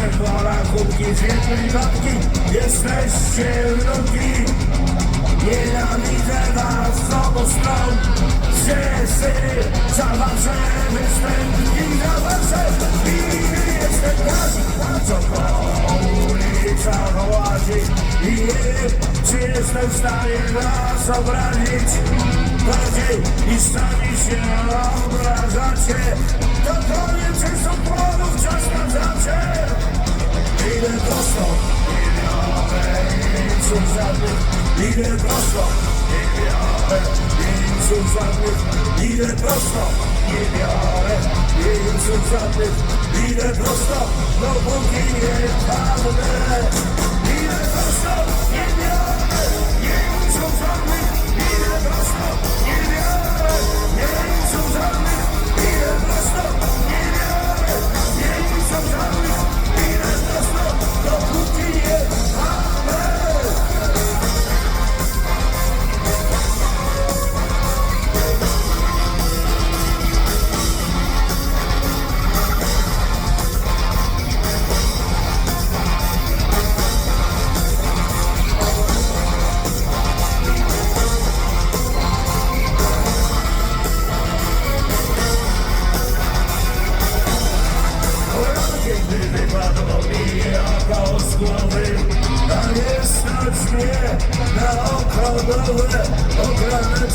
Na kubki z jednej babki Jesteście wnuki Nienawidzę was obu stron. Wszyscy za wasze występki Za wasze winy jestem gazi Co po ulicach łazi I czy jestem w stanie was obrazić? Bardziej niż sami się obrażacie Idę prosto, nie biorę jeńców żadnych Idę prosto, nie biorę jeńców żadnych Idę prosto, dopóki nie padnę Idę prosto, nie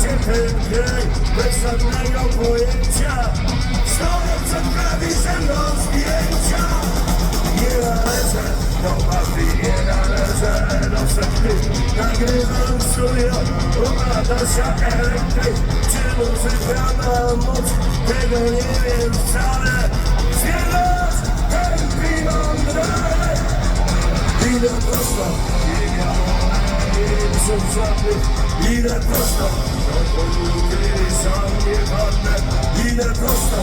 cię ten dzień bez żadnego pojęcia Stoję przed klawiszem zdjęcia Nie należę do mafii, nie należę do sekty Nagrywam studio u Natasia Elektryk Czy muzyka ma moc? Tego nie wiem wcale miałem nic żadnych Idę prosto, do poluty sam nie padnę Idę prosto,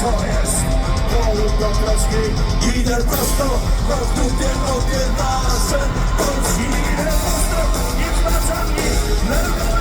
to jest powód do troski Idę prosto, bo w dupie robię nasze Polski Idę prosto, nie wracam mi lewo,